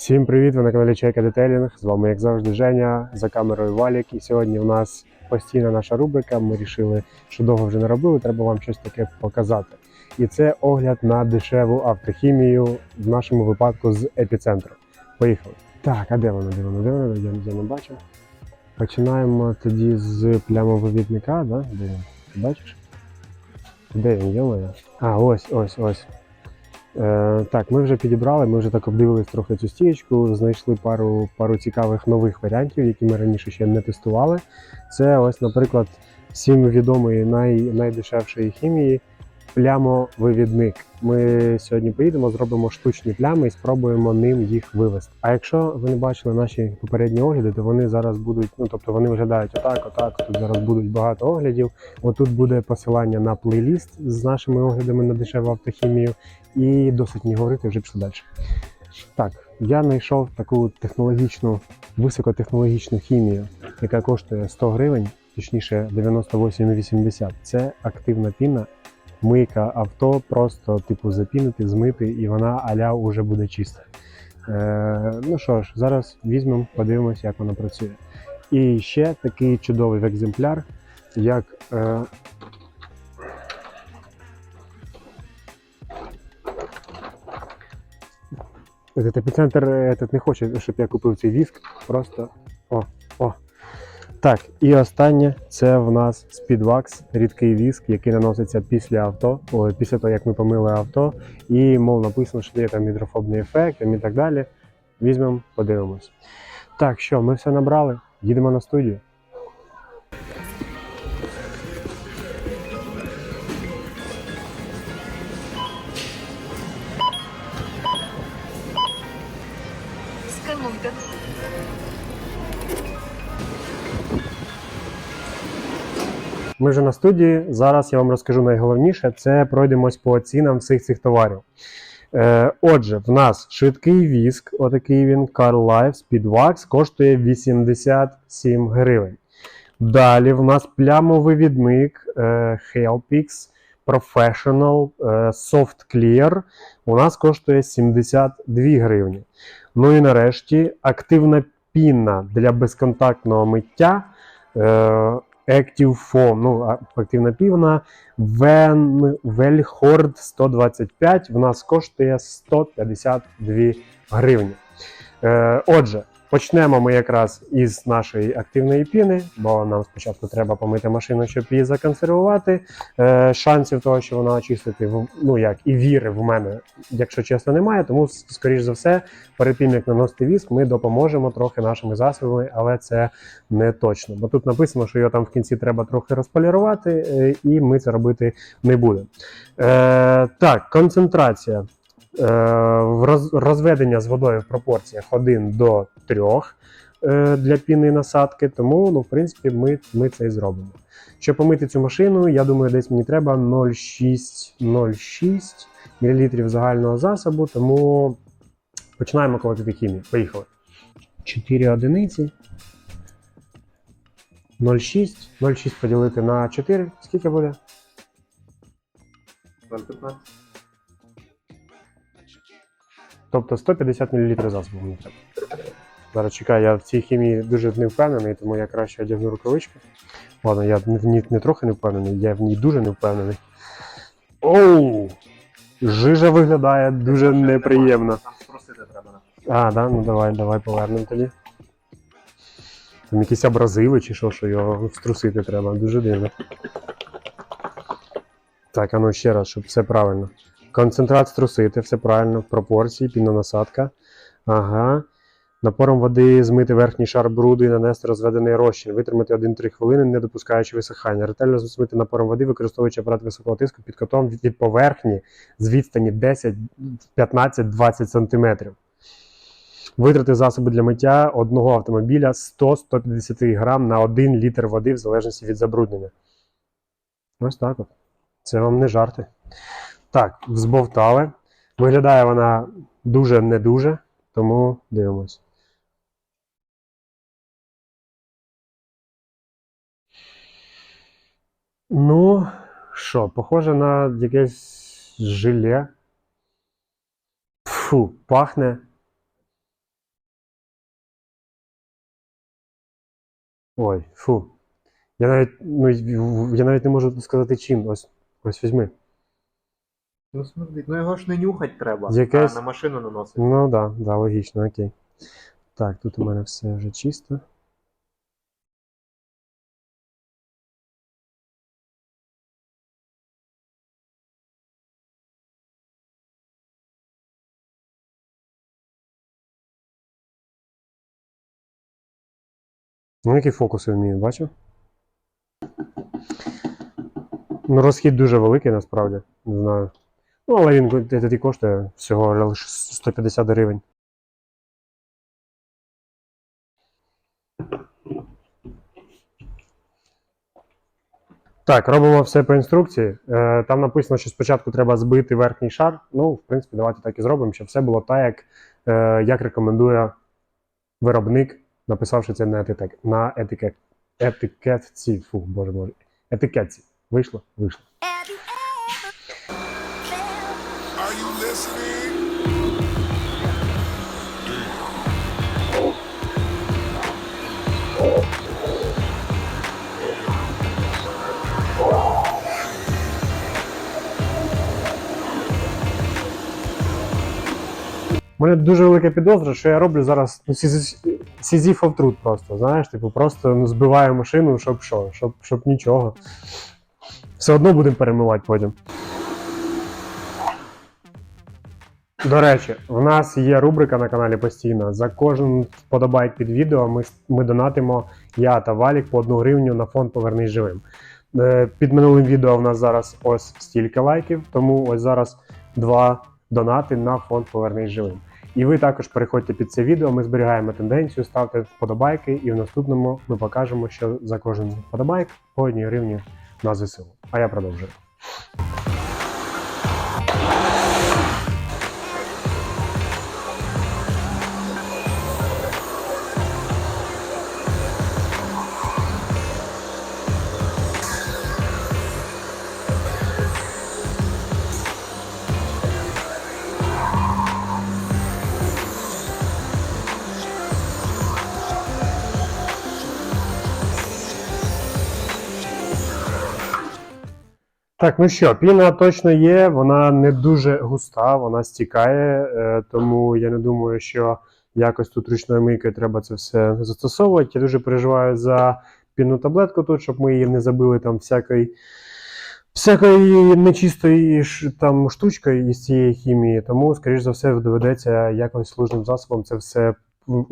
Всім привіт! Ви на каналі Чайка Детейлінг. З вами, як завжди, Женя за камерою Валік. І сьогодні у нас постійна наша рубрика. Ми вирішили, що довго вже не робили, треба вам щось таке показати. І це огляд на дешеву автохімію, в нашому випадку з епіцентру. Поїхали. Так, а де вона? Де вона? Де вона? Я, я не бачу. Починаємо тоді з плямовивідника, да? Де він? Бачиш? Де він? Є А, ось, ось, ось. Е, так, ми вже підібрали, ми вже так обдивились трохи цю стієчку, знайшли пару, пару цікавих нових варіантів, які ми раніше ще не тестували. Це ось, наприклад, всім відомої най, найдешевшої хімії плямовивідник. Ми сьогодні поїдемо, зробимо штучні плями і спробуємо ним їх вивести. А якщо ви не бачили наші попередні огляди, то вони зараз будуть, ну тобто вони виглядають отак, отак. Тут зараз будуть багато оглядів. Отут буде посилання на плейліст з нашими оглядами на дешеву автохімію. І досить не говорити, вже пішли далі. Так, я знайшов таку технологічну, високотехнологічну хімію, яка коштує 100 гривень, точніше 98,80. Це активна піна, мийка авто, просто типу запінити, змити, і вона аля уже буде чиста. Е, ну що ж, зараз візьмемо, подивимося, як вона працює. І ще такий чудовий екземпляр, як е, Этот епіцентр этот не хоче, щоб я купив цей віск. Просто о, о. Так, і останнє це в нас Speedwax, рідкий віск, який наноситься після авто, о, після того, як ми помили авто. І мов написано, що є там гідрофобний ефект і так далі. Візьмемо, подивимось. Так, що, ми все набрали, їдемо на студію. Ми вже на студії. Зараз я вам розкажу найголовніше: це пройдемось по цінам всіх цих товарів. Е, отже, в нас швидкий віск, отакий він, Carl Life Speedwax, коштує 87 гривень. Далі в нас плямовивідник е, Helpix Professional е, Soft Clear. У нас коштує 72 гривні. Ну і нарешті активна піна для безконтактного миття. Е, Active Foam, ну, активна півна, Вельхорд 125, в нас коштує 152 гривні. Е, отже, почнемо ми якраз із нашої активної піни, бо нам спочатку треба помити машину, щоб її законсервувати. Е, шансів того, що вона очистити, ну як і віри в мене, якщо чесно, немає. Тому, скоріш за все, перед тим як наносити віск, ми допоможемо трохи нашими засобами, але це не точно. Бо тут написано, що його там в кінці треба трохи розполірувати, е, і ми це робити не будемо. Е, так, концентрація. Е, розведення з водою в пропорціях 1 до 3 е, для піни насадки, тому, ну, в принципі, ми, ми це і зробимо. Щоб помити цю машину, я думаю, десь мені треба 0,6-0,6 мл загального засобу, тому починаємо колотити хімію. Поїхали. 4 одиниці. 0,6. 0,6 поділити на 4. Скільки буде? 0,15. Тобто 150 мл засобу мені треба. Зараз чекаю, я в цій хімії дуже не впевнений, тому я краще одягну рукавички. Ладно, я в ній не трохи не впевнений, я в ній дуже не впевнений. Оу! Жижа виглядає дуже неприємно. Там спросити треба. А, да? Ну давай, давай повернемо тоді. Там якісь абразиви чи що, що його вструсити треба. Дуже дивно. Так, а ну ще раз, щоб все правильно. Концентрат струсити, все правильно, в пропорції, пінонасадка. Ага. Напором води змити верхній шар бруду і нанести розведений розчин, витримати 1-3 хвилини, не допускаючи висихання. Ретельно змити напором води, використовуючи апарат високого тиску під котом від поверхні з відстані 10, 15, 20 см. Витрати засоби для миття одного автомобіля 100-150 грам на 1 літр води в залежності від забруднення. Ось так от. Це вам не жарти. Так, взбовтали. Виглядає вона дуже не дуже, тому дивимось. Ну, що, похоже на якесь жиле. Фу, пахне. Ой, фу. Я навіть ну, я навіть не можу сказати чим. Ось ось візьми. Ну смердить. Ну його ж не нюхать треба, Якесь- а на машину наносити. Ну так, да, да, логічно, окей. Так, тут у мене все вже чисто. Ну, які фокуси вмію, бачив? Ну, розхід дуже великий насправді, не знаю. Ну, але він тоді коштує всього лише 150 гривень. Так, робимо все по інструкції. Е, Там написано, що спочатку треба збити верхній шар. Ну, в принципі, давайте так і зробимо, щоб все було так, як, е, як рекомендує виробник, написавши це на етикет, на етикет, етикетці. Фу, боже боже. Етикетці. Вийшло? Вийшло. У мене дуже велика підозра, що я роблю зараз ну, сізіфов труд просто. Знаєш, типу, просто ну, збиваю машину, щоб що, щоб, щоб нічого. Все одно будемо перемивати потім. До речі, в нас є рубрика на каналі постійно. За кожен вподобайк під відео ми, ми донатимо я та Валік по одну гривню на фонд Повернись живим. Е, Під минулим відео в нас зараз ось стільки лайків, тому ось зараз два донати на фонд Повернись живим. І ви також переходьте під це відео. Ми зберігаємо тенденцію, ставте вподобайки, і в наступному ми покажемо, що за кожен вподобайк по одній гривні на ЗСУ. А я продовжую. Так, ну що, піна точно є, вона не дуже густа, вона стікає, е, тому я не думаю, що якось тут ручною мийкою треба це все застосовувати. Я дуже переживаю за пінну таблетку тут, щоб ми її не забили там всякої, всякої нечистої там штучкою із цієї хімії. Тому, скоріш за все, доведеться якось служним засобом це все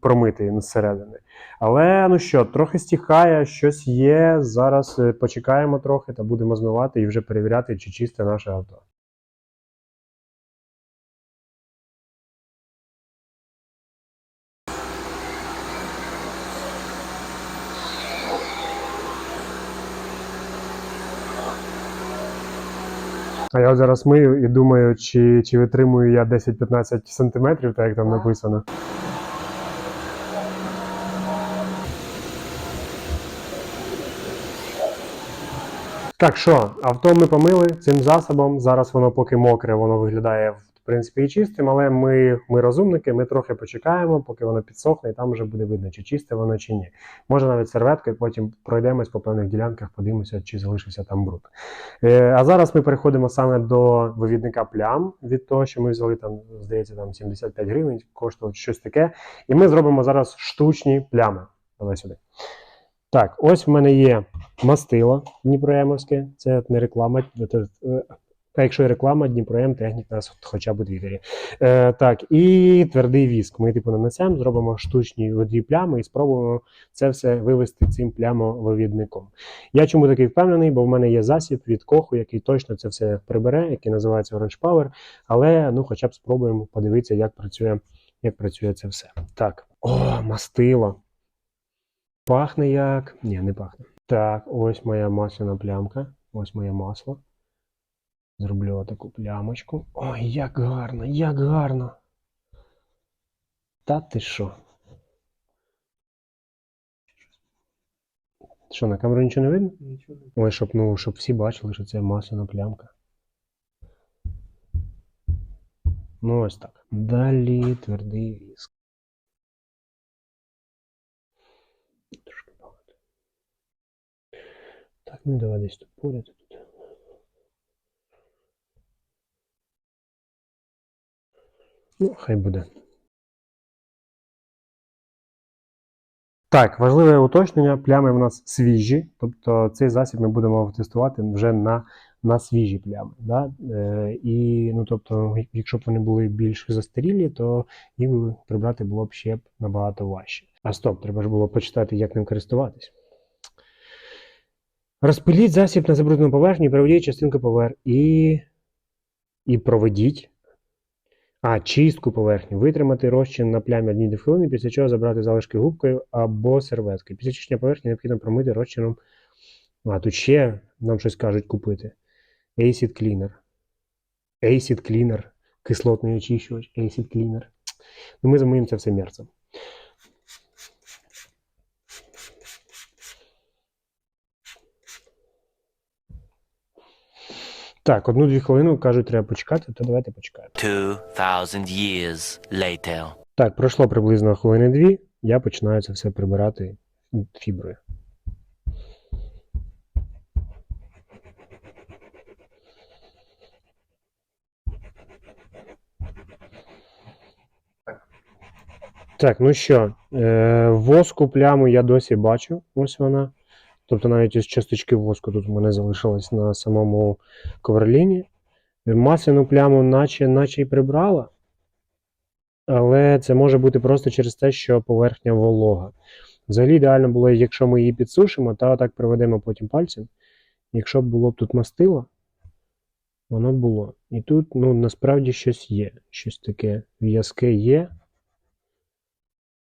промити зсередини. Але ну що, трохи стихає, щось є. Зараз е, почекаємо трохи та будемо змивати і вже перевіряти, чи чисте наше авто. А я зараз мию і думаю, чи, чи витримую я 10-15 сантиметрів, так як там написано. Так що, авто ми помили цим засобом. Зараз воно поки мокре, воно виглядає в принципі і чистим, але ми, ми розумники, ми трохи почекаємо, поки воно підсохне, і там вже буде видно, чи чисте воно, чи ні. Може навіть серветкою, потім пройдемось по певних ділянках, подивимося, чи залишився там бруд. Е, а зараз ми переходимо саме до вивідника плям від того, що ми взяли там, здається, там 75 гривень, коштувало щось таке. І ми зробимо зараз штучні плями. Давай сюди. Так, ось в мене є мастило Дніпроємовське, це не реклама. е, А якщо реклама, Дніпроєм, технік нас хоча б у Твіттері. Е, так, і твердий віск. Ми типу нанесемо, зробимо штучні воді плями і спробуємо це все вивести цим плямовивідником. Я чому такий впевнений, бо в мене є засіб від коху, який точно це все прибере, який називається Orange Power. Але ну, хоча б спробуємо подивитися, як працює, як працює це все. Так, о, мастило. Пахне як. Ні, не пахне. Так, ось моя масляна плямка. Ось моє масло. Зроблю таку плямочку. Ой, як гарно, як гарно. Та ти що? Що, на камеру нічого не видно? Нічого Ой, щоб, ну, щоб всі бачили, що це масляна плямка. Ну, ось так. Далі твердий віск. Трошки багато. Так, ну давай десь тут поряд. Тут. Ну, хай буде. Так, важливе уточнення. Плями в нас свіжі, тобто цей засіб ми будемо тестувати вже на, на свіжі плями. Да? Е, і, ну, тобто, якщо б вони були більш застарілі, то їх прибрати було б ще набагато важче. А стоп, треба ж було почитати, як ним користуватись. Розпиліть засіб на забруднену поверхню проведіть частинку поверх і, і проведіть. А, чистку поверхні. Витримати розчин на плямі 1 хвилини, після чого забрати залишки губкою або серветкою. Після чищення поверхні необхідно промити розчином. А, тут ще нам щось кажуть купити. Acid Cleaner. Acid Cleaner. Кислотний очищувач. Acid Cleaner. Ну, ми замиємо це все мерцем. Так, одну-дві хвилини кажуть, треба почекати, то давайте почекаємо. 2,000 years later. Так, пройшло приблизно хвилини дві. Я починаю це все прибирати фіброю. Так, ну що, е, воску пляму я досі бачу. Ось вона. Тобто навіть із часточки воску тут у мене залишилось на самому коверліні. Масляну пляму, наче, наче й прибрала. Але це може бути просто через те, що поверхня волога. Взагалі ідеально було, якщо ми її підсушимо, та отак приведемо потім пальцем. Якщо б було б тут мастило, воно було. І тут, ну, насправді щось є. Щось таке в'язке є.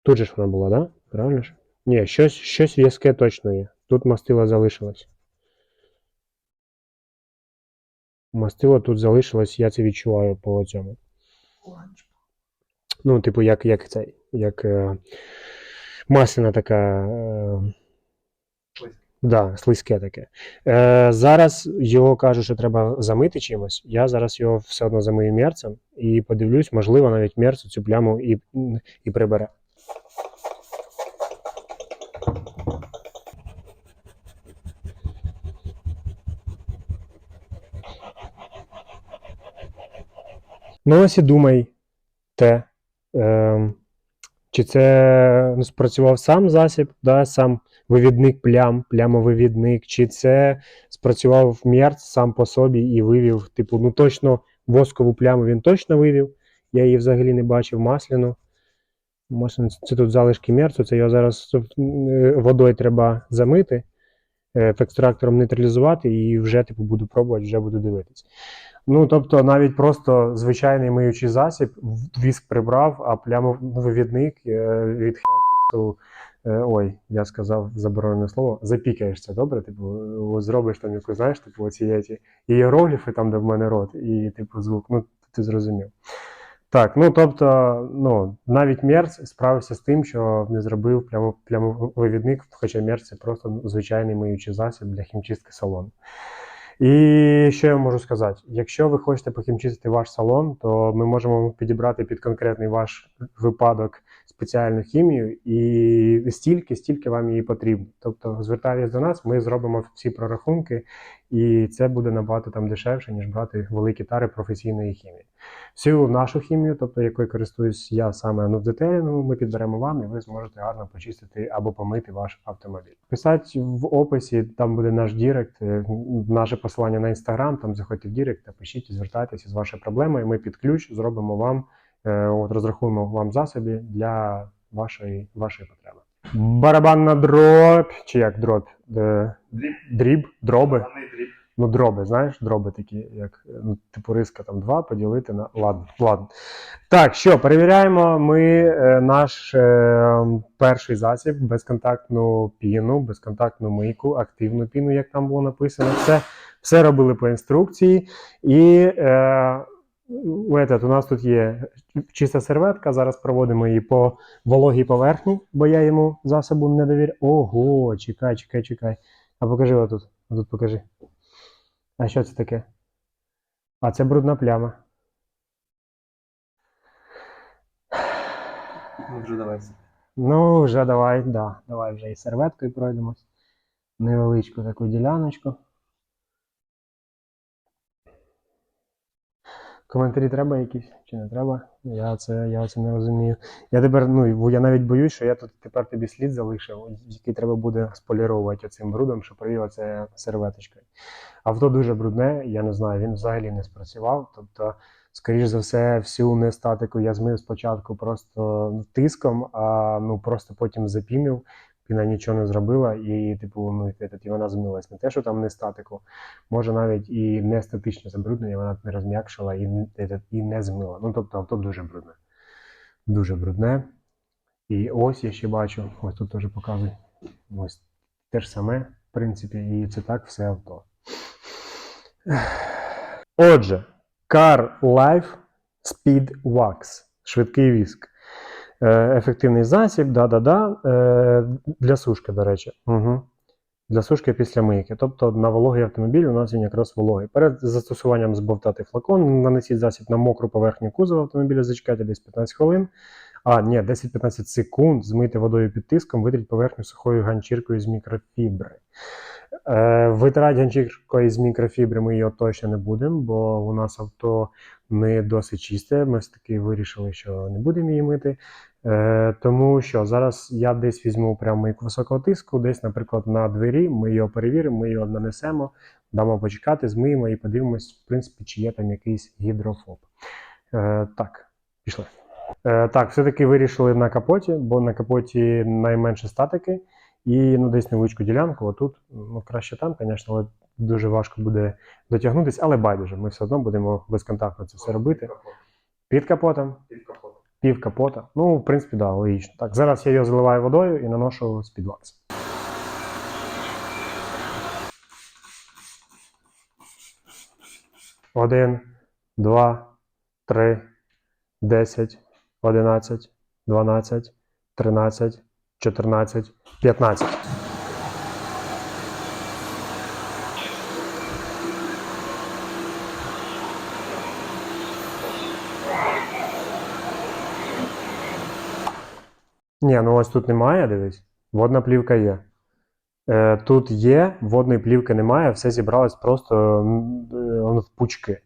Тут же ж вона була? Да? Правильно ж? Ні, щось, щось в'язке точно є. Тут мастило залишилось. Мастило тут залишилось, я це відчуваю по цьому. Ну, типу, як, як цей, як е, масляна така. Е, да, слизьке таке. Е, зараз його кажуть, що треба замити чимось. Я зараз його все одно замию мерцем і подивлюсь, можливо, навіть мерц цю пляму і, і прибере. Ну, ось і думай те, е, чи це ну, спрацював сам засіб, да, сам вивідник плям, плямовивідник, чи це спрацював мерц сам по собі і вивів, типу, ну точно воскову пляму він точно вивів. Я її взагалі не бачив масляну. Масляну це тут залишки мерцу, це його зараз е, водою треба замити, е, екстрактором нейтралізувати і вже типу, буду пробувати, вже буду дивитись. Ну, тобто, навіть просто звичайний миючий засіб, віск прибрав, а плямовивідник е, від Хелпіксу, е, ой, я сказав заборонене слово, запікаєшся, добре? Типу, зробиш там якусь, знаєш, типу, оці еті ієрогліфи, там, де в мене рот, і типу звук. Ну, ти зрозумів. Так, ну тобто, ну, навіть Мерц справився з тим, що не зробив плямо, плямовивідник, хоча Мерц це просто звичайний миючий засіб для хімчистки салону. І що я можу сказати? Якщо ви хочете похімчистити ваш салон, то ми можемо підібрати під конкретний ваш випадок спеціальну хімію і стільки, стільки вам її потрібно. Тобто, звертайтесь до нас, ми зробимо всі прорахунки, і це буде набагато там дешевше, ніж брати великі тари професійної хімії. Всю нашу хімію, тобто якою користуюсь я саме в нуфдетелінгом, ми підберемо вам, і ви зможете гарно почистити або помити ваш автомобіль. Писать в описі, там буде наш Дірект, е, наше посилання на інстаграм. Там заходьте в Дірект та пишіть, звертайтеся з вашою проблемою. Ми під ключ зробимо вам, от розрахуємо вам засоби для вашої, вашої потреби. Барабанна дробь, чи як дробь? Е, Дріб. Дріб, дроби. Ну, дроби, знаєш, дроби такі, як ну, типу риска там 2 поділити на. Ладно, ладно. Так, що, перевіряємо ми е, наш е, перший засіб, безконтактну піну, безконтактну мийку, активну піну, як там було написано. Все, все робили по інструкції. І е, у этот, у нас тут є чиста серветка. Зараз проводимо її по вологій поверхні, бо я йому засобу не довіряю. Ого, чекай, чекай, чекай. А покажи отут. Отут покажи. А що це таке? А це брудна пляма. Ну, вже давай. Ну, вже давай, да, давай вже і серветкою пройдемось. невеличку таку діляночку. Коментарі треба якісь чи не треба? Я це, я це не розумію. Я тепер, ну, я навіть боюсь, що я тут тепер тобі слід залишив, який треба буде споліровувати цим брудом, що провів це серветочкою. Авто дуже брудне, я не знаю, він взагалі не спрацював. Тобто, скоріш за все, всю нестатику я змив спочатку просто тиском, а ну просто потім запінив. Піна нічого не зробила, і, типу, ну, і, вона змилась. Не те, що там не статику, може навіть і не статичне забруднення, вона не розм'якшила і, і не змила. Ну, тобто авто дуже брудне. Дуже брудне. І ось я ще бачу, ось тут теж показую. Ось те ж саме, в принципі, і це так все авто. Отже, Car Life Speed Wax. Швидкий віск. Е, ефективний засіб, да-да-да. Е, для сушки, до речі. Угу. Для сушки після мийки. Тобто на вологий автомобіль у нас він якраз вологий. Перед застосуванням збовтати флакон, нанесіть засіб на мокру поверхню кузова автомобіля, зачекайте десь 15 хвилин. А, ні, 10-15 секунд змийте водою під тиском, витріть поверхню сухою ганчіркою з мікрофібри. Е, витирати ганчіркою з мікрофібри ми його точно не будемо, бо у нас авто не досить чисте. Ми все таки вирішили, що не будемо її мити. Е, тому що зараз я десь візьму прямо мийку високого тиску, десь, наприклад, на двері, ми його перевіримо, ми його нанесемо, дамо почекати, змиємо і подивимось, в принципі, чи є там якийсь гідрофоб. Е, так, пішли. Е, так, все-таки вирішили на капоті, бо на капоті найменше статики. І ну, десь невеличку ділянку, отут, ну краще там, звісно, але дуже важко буде дотягнутися, але байдуже, ми все одно будемо безконтактно це все робити. Під капотом, Під капотом. Пів капота. Ну, в принципі, да, логічно. Так, зараз я його заливаю водою і наношу спідвакс. Один, два, три, десять, одинадцять, дванадцять, тринадцять, чотирнадцять, п'ятнадцять. Ні, ну ось тут немає, дивись. Водна плівка є. Е, тут є, водної плівки немає, все зібралось просто е, в пучки.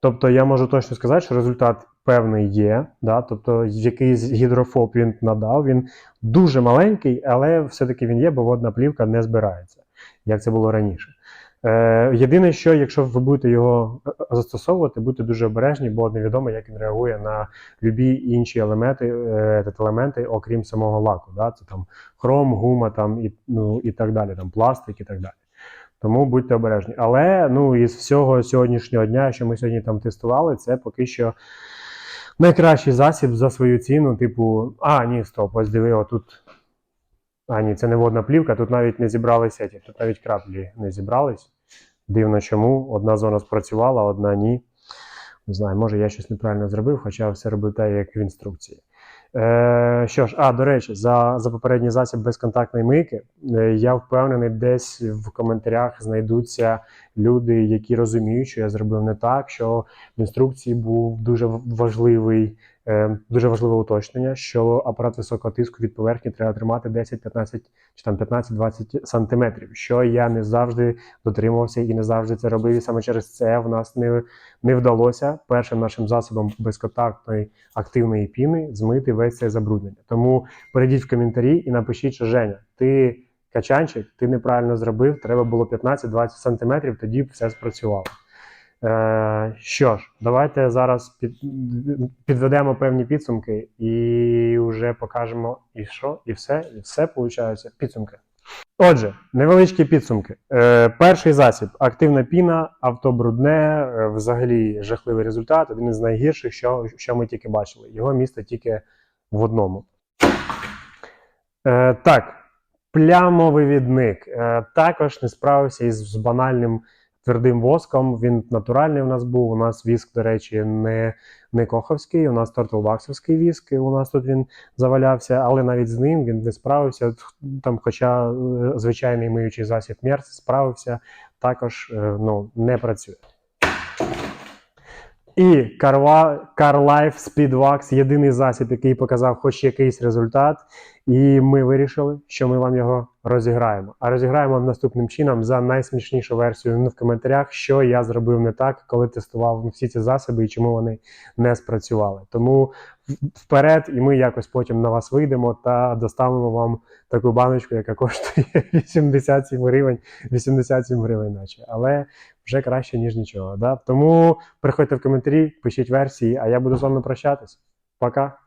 Тобто я можу точно сказати, що результат певний є. Да? Тобто якийсь гідрофоб він надав, він дуже маленький, але все-таки він є, бо водна плівка не збирається, як це було раніше. Е, єдине, що якщо ви будете його е, застосовувати, будьте дуже обережні, бо невідомо, як він реагує на любі інші елементи, е, елементи, окрім самого лаку. Да? Це там хром, гума там, і, ну, і так далі, там пластик і так далі. Тому будьте обережні. Але ну, із всього сьогоднішнього дня, що ми сьогодні там тестували, це поки що найкращий засіб за свою ціну. Типу, а, ні, стоп, ось диви, отут. А, ні, це не водна плівка, тут навіть не зібралися, ті, тут навіть краплі не зібрались. Дивно чому. Одна зона спрацювала, одна ні. Не знаю, може я щось неправильно зробив, хоча все робив так, як в інструкції. Е, що ж, а, до речі, за, за попередній засіб безконтактної мийки, е, я впевнений, десь в коментарях знайдуться люди, які розуміють, що я зробив не так, що в інструкції був дуже важливий, дуже важливе уточнення, що апарат високого тиску від поверхні треба тримати 10-15 чи там 15-20 сантиметрів, що я не завжди дотримувався і не завжди це робив. І саме через це в нас не, не вдалося першим нашим засобом безконтактної активної піни змити весь це забруднення. Тому перейдіть в коментарі і напишіть, що Женя, ти качанчик, ти неправильно зробив, треба було 15-20 сантиметрів, тоді б все спрацювало. Е, що ж, давайте зараз під, підведемо певні підсумки і вже покажемо і що, і все, і все виходить. Підсумки. Отже, невеличкі підсумки. Е, перший засіб активна піна, авто брудне, е, взагалі жахливий результат, один із найгірших, що, що ми тільки бачили. Його місто тільки в одному. Так, плямовивідник. Е, також не справився із з банальним твердим воском. Він натуральний у нас був. У нас віск, до речі, не, не коховський, у нас тортелбаксовський віск. У нас тут він завалявся, але навіть з ним він не справився. Там, хоча е, звичайний миючий засіб Мерц справився, також е, ну, не працює. І CarLife Speedwax єдиний засіб, який показав хоч якийсь результат. І ми вирішили, що ми вам його розіграємо. А розіграємо наступним чином за найсмішнішу версію ну, в коментарях, що я зробив не так, коли тестував всі ці засоби і чому вони не спрацювали. Тому вперед, і ми якось потім на вас вийдемо та доставимо вам таку баночку, яка коштує 87 гривень, 87 гривень, наче. Але вже краще, ніж нічого. Да? Тому приходьте в коментарі, пишіть версії, а я буду з вами прощатись. Пока!